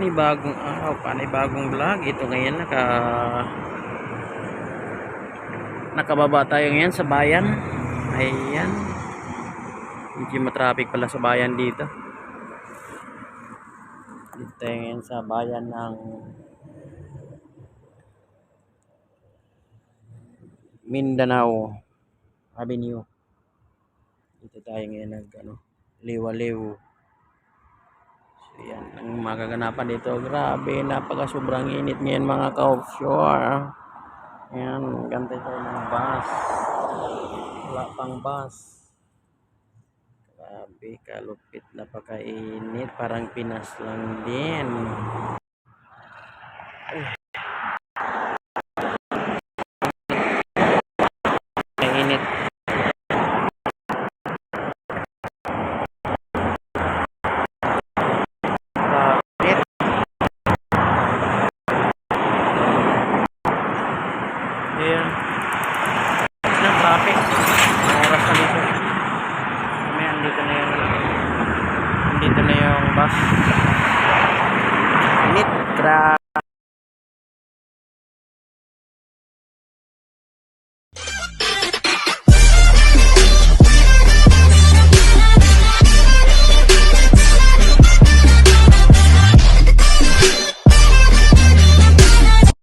panibagong araw, panibagong vlog. Ito ngayon naka nakababa tayo ngayon sa bayan. Ayan. Medyo matraffic pala sa bayan dito. Dito tayo ngayon sa bayan ng Mindanao Avenue. Dito tayo ngayon nag ano, liwa-liw. Yan, ang magaganapan dito. Grabe, napaka sobrang init ngayon mga ka-offshore. Ayan, gantay tayo ng bus. Wala pang bus. Grabe, kalupit, napakainit. Parang Pinas lang din. Ang init. Grabe. Ayan. Ng traffic. Ang oras na dito. May andito na yung andito na yung bus. Init. Grabe.